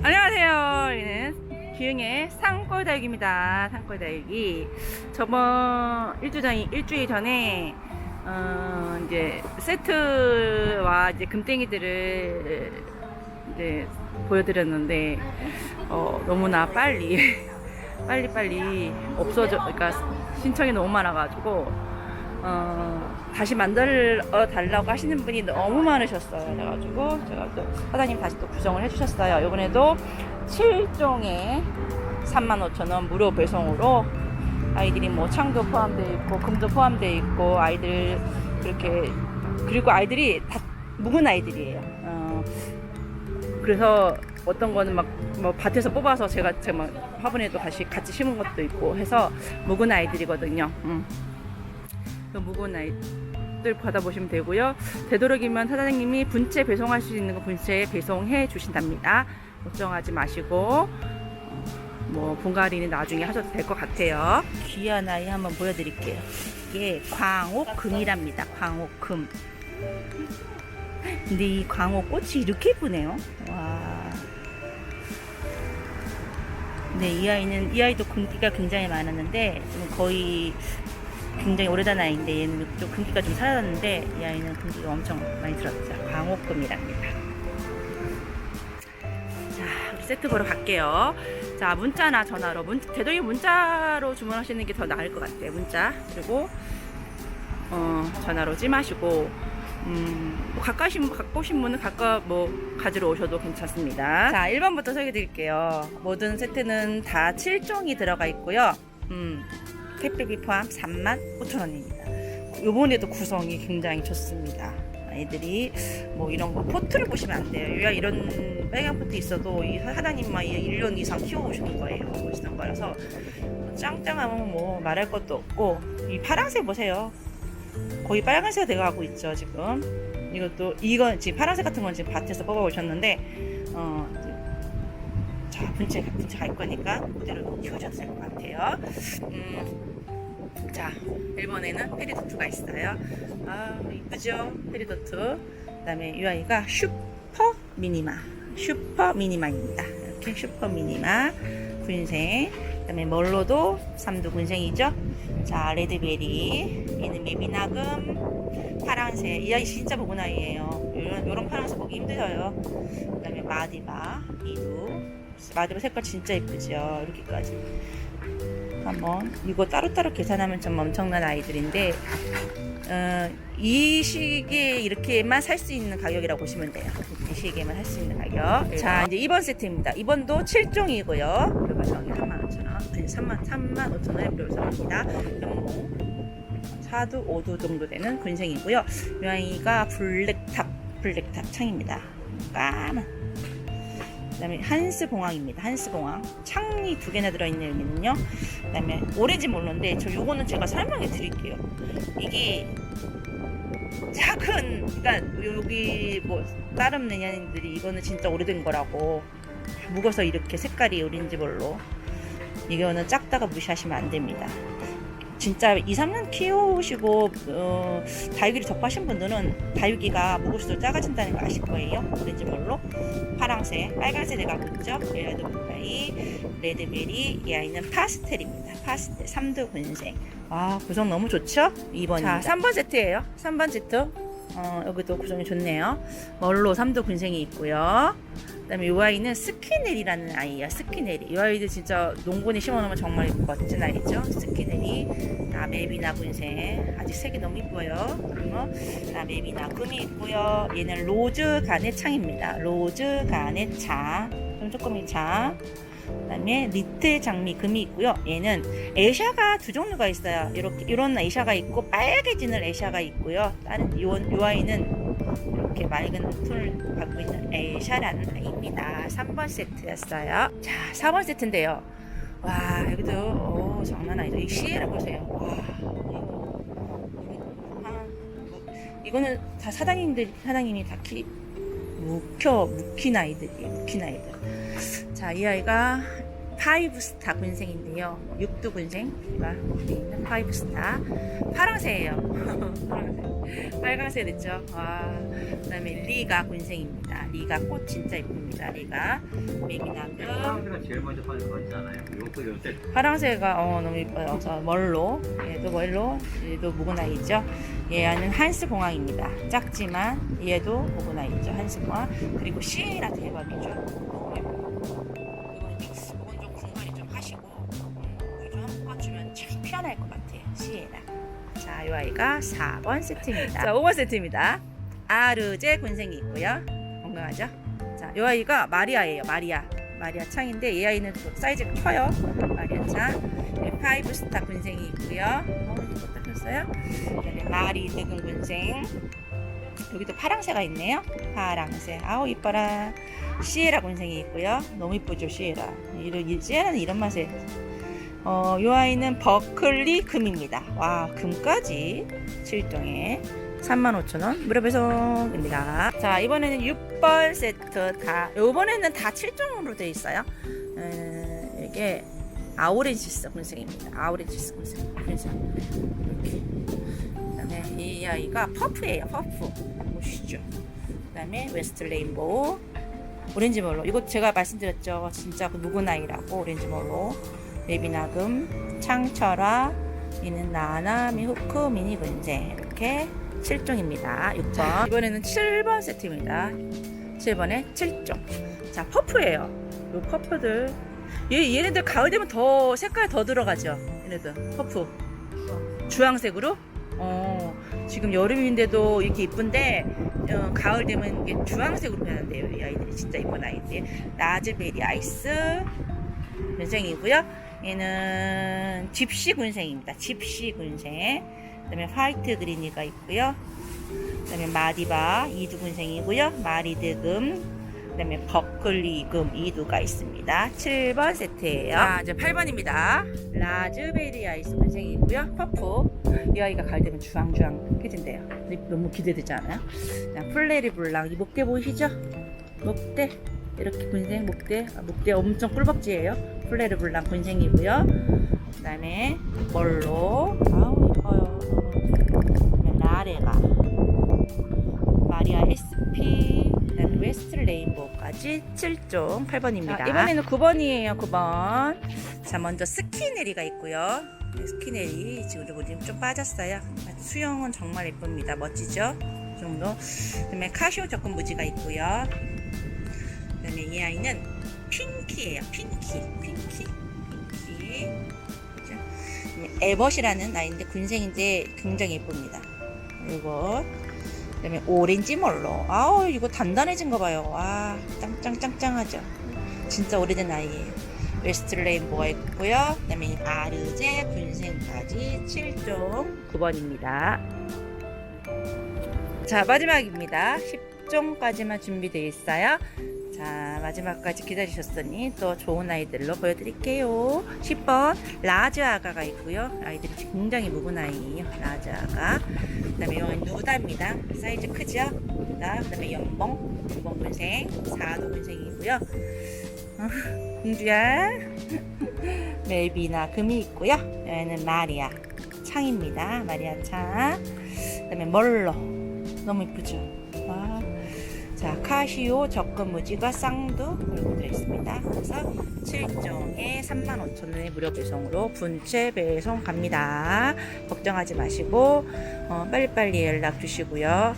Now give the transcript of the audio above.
안녕하세요. 여기는 기흥의 산골다육입니다. 산골다육이 저번 일주 전 일주일 전에 어, 이제 세트와 이제 금땡이들을 이제 보여드렸는데 어, 너무나 빨리 빨리 빨리 없어져 그러니까 신청이 너무 많아가지고 어, 다시 만들어 달라고 하시는 분이 너무 많으셨어요. 그래가지고 제가 또 사장님 다시 또 구성을 해주셨어요. 이번에도 7종에 35,000원 무료 배송으로 아이들이 뭐 창도 포함되어 있고 금도 포함되어 있고 아이들 그렇게 그리고 아이들이 다 묵은 아이들이에요. 어, 그래서 어떤 거는 막 뭐 밭에서 뽑아서 제가 제가 막 화분에도 다시 같이 심은 것도 있고 해서 묵은 아이들이거든요. 음. 그 묵은 아이들 받아보시면 되고요. 되도록이면 사장님이 분체 배송할 수 있는 거 분체에 배송해 주신답니다. 걱정하지 마시고 어, 뭐 분갈이는 나중에 하셔도 될 것 같아요. 귀한 아이 한번 보여드릴게요. 이게 광옥금이랍니다. 광옥금. 근데 이 광옥 꽃이 이렇게 예쁘네요. 와. 네, 이 아이는 이 아이도 금기가 굉장히 많았는데 거의 굉장히 오래된 아이인데 얘는 좀 금기가 좀 사라졌는데 이 아이는 금기가 엄청 많이 들었죠. 광옥금이랍니다. 자, 우리 세트 보러 갈게요. 자, 문자나 전화로 문, 되도록 문자로 주문하시는 게 더 나을 것 같아요. 문자 그리고 어, 전화로 찜하시고 음, 뭐 가까우신 오신 분은 가까 뭐 가지러 오셔도 괜찮습니다. 자, 1번부터 소개해 드릴게요. 모든 세트는 다 7종이 들어가 있고요. 음, 택배비 포함 3만 5천 원입니다. 요번에도 구성이 굉장히 좋습니다. 아이들이 뭐 이런 거 포트를 보시면 안 돼요. 야 이런 빨간 포트 있어도 이 사장님만 1년 이상 키워오시는 거예요. 보시는 거라서 짱짱하면 뭐 말할 것도 없고 이 파란색 보세요. 거의 빨간색 돼가고 있죠 지금. 이것도 이건 지금 파란색 같은 건 지금 밭에서 뽑아 오셨는데 어. 자 분체 분체 갈 거니까 그대로 될것 같아요. 음, 자 1번에는 페리도트가 있어요. 아 이쁘죠 페리도트. 그 다음에 이 아이가 슈퍼 미니마 슈퍼 미니마입니다. 이렇게 슈퍼 미니마 군생. 그 다음에 멀로도 삼두 군생이죠. 자 레드베리 얘는 메비나금 파랑새 이 아이 진짜 보은 아이예요. 이런 이런 파랑새 보기 힘들어요. 그 다음에 마디바 이두 마디바 색깔 진짜 예쁘죠. 이렇게까지 한번 이거 따로따로 계산하면 좀 엄청난 아이들인데 어, 이 시기에 이렇게만 살 수 있는 가격이라고 보시면 돼요. 이 시기에만 살 수 있는 가격. 자 이제 2번 세트입니다. 2번도 7종이고요. 그리고 저기 35,000원, 아니 3만 3만 5천원에 배우성입니다. 연봉 4두 5두 정도 되는 군생이고요. 이 아이가 블랙탑 블랙탑 창입니다. 까만. 그다음에 한스 봉황입니다. 한스 봉황 창이 두 개나 들어있는 여기는요. 그다음에 오렌지 몰로인데 저 요거는 제가 설명해 드릴게요. 이게 작은 그러니까 여기 뭐 다른 내년들이 이거는 진짜 오래된 거라고 묵어서 이렇게 색깔이 오렌지 몰로 이거는 작다가 무시하시면 안 됩니다. 진짜 2, 3년 키우시고 어, 다육이를 접하신 분들은 다육이가 묵을수록 작아진다는 거 아실 거예요. 오렌지 몰로 파랑색, 빨간색 내가 있죠. 얘도 가이 레드베리, 이 아이는 파스텔입니다. 파스텔, 3두 군생. 아 구성 너무 좋죠? 2번입니다. 자, 3번 세트예요. 3번 세트. 어, 여기도 구성이 좋네요. 멀로 3두 군생이 있고요. 그다음에 이 아이는 스키넬이라는 아이예요. 스키넬이. 이 아이도 진짜 농군에 심어놓으면 정말 멋진 아이죠. 스키넬이. 다음에 미나 군생. 아직 색이 너무 이뻐요. 그리고 다음에 미나 금이 있고요. 얘는 로즈 간의 창입니다. 로즈 간의 창. 좀 조금 창. 그다음에 리틀 장미 금이 있고요. 얘는 에샤가 두 종류가 있어요. 이렇게 이런 에샤가 있고 빨개지는 에샤가 있고요. 다른 요, 요 아이는 이렇게 맑은 톤을 갖고 있는 에샤라는 아이입니다. 3번 세트였어요. 자, 4번 세트인데요. 와, 여기도 오, 장난 아니죠. 이 시에라 보세요. 와, 뭐, 이거는 다 사장님들 사장님이 다 키, 묵혀 묵힌 아이들이에요. 묵힌 아이들. 자, 이 아이가 파이브 스타 군생인데요. 육두 군생가 있는 파이브 스타 파랑새예요. 파랑새. 빨간색 됐죠? 와. 그다음에 리가 군생입니다. 리가 꽃 진짜 이쁩니다. 리가 제일 먼저 거 있잖아요. 요새 파랑새가 어, 너무 이뻐요. 저 멀로 얘도 멀로 얘도 무구나이죠. 얘는 한스봉황입니다. 작지만 얘도 무구나이죠. 한스봉황 그리고 시에라 대박이죠. 시에라. 자, 이 아이가 4번 세트입니다. 자, 5번 세트입니다. 아르제 군생이 있고요. 건강하죠? 자, 이 아이가 마리아예요. 마리아. 마리아 창인데 이 아이는 또 사이즈가 커요. 마리아 창. 네, 파이브 스타 군생이 있고요. 어, 이거 딱 폈어요. 그다음에 마리 늙은 군생. 여기도 파랑새가 있네요. 파랑새. 아우 이뻐라. 시에라 군생이 있고요. 너무 이쁘죠 시에라. 이런 이- 시에라는 이런 맛에. 어, 이 아이는 버클리 금입니다. 와 금까지 7동에 35,000원 무료 배송입니다. 자 이번에는 6번 세트 다 이번에는 다 7종으로 되어 있어요. 에, 이게 아오렌지스 군생입니다. 아오렌지스 군생. 군생. 이렇게. 그다음에 이 아이가 퍼프예요. 퍼프. 보시죠. 그다음에 웨스트 레인보우. 오렌지 멀로. 이거 제가 말씀드렸죠. 진짜 그 무구나이라고 오렌지 멀로. 베비나금, 창철화, 이는 나나 미 후크 미니 군생. 이렇게 7종입니다. 6번. 이번에는 7번 세트입니다. 7번에 7종. 자, 퍼프예요. 요 퍼프들. 얘, 얘네들 가을 되면 더 색깔 더 들어가죠. 얘네들 퍼프. 주황색으로. 어, 지금 여름인데도 이렇게 이쁜데 어, 가을 되면 이게 주황색으로 변한대요. 이 아이들이 진짜 이쁜 아이들. 라즈베리 아이스 군생이고요. 얘는 집시 군생입니다. 집시 군생. 그다음에 화이트 그리니가 있고요. 그다음에 마디바 이두 군생이고요. 마리드금 그다음에 버클리금 이두가 있습니다. 7번 세트예요. 자, 이제 8번입니다. 라즈베리 아이스 군생이고요. 퍼프. 이 아이가 가을 되면 주황주황 해진대요. 너무 기대되지 않아요? 자, 플레리 블랑 이 목대 보이시죠? 목대 이렇게 군생 목대 아, 목대 엄청 꿀벅지예요. 플레르 블랑 군생이고요. 그다음에 멀로 아우 예뻐요. 그다음에 라레가 마리아 SP 웨스트 레인보우까지 7종 8번입니다. 이번에는 9번이에요. 9번. 자 먼저 스키네리가 있고요. 네, 스키네리 지금 지금 좀 빠졌어요. 수영은 정말 예쁩니다. 멋지죠? 이 정도. 그다음에 카시오 접근 무지가 있고요. 그다음에 이 아이는 핑키예요. 핑키, 핑키, 핑키. 그죠? 에벗이라는 아이인데 군생인데 굉장히 예쁩니다. 이거. 그다음에 오렌지 멀로. 아우 이거 단단해진 거 봐요. 와 짱짱짱짱하죠. 진짜 오래된 아이예요. 웨스트 레인보가 있고요. 그다음에 아르제 군생까지 7종 9번입니다. 자 마지막입니다. 10종까지만 준비되어 있어요. 자 마지막까지 기다리셨으니 또 좋은 아이들로 보여드릴게요. 10번 라즈 아가가 있고요. 아이들이 굉장히 묵은 아이예요 라즈 아가. 그 다음에 이건 누다입니다. 사이즈 크죠? 그 다음에 연봉 연봉 군생 4도 군생이고요. 어, 공주야 멜비나 금이 있고요. 여기는 마리아 창입니다. 마리아 창그 다음에 멀로. 너무 이쁘죠? 와. 자, 카시오 접근 무지가 쌍두 그리고 들어있습니다. 그래서 7종에 35,000원의 무료 배송으로 분체 배송 갑니다. 걱정하지 마시고 어, 빨리빨리 연락 주시고요.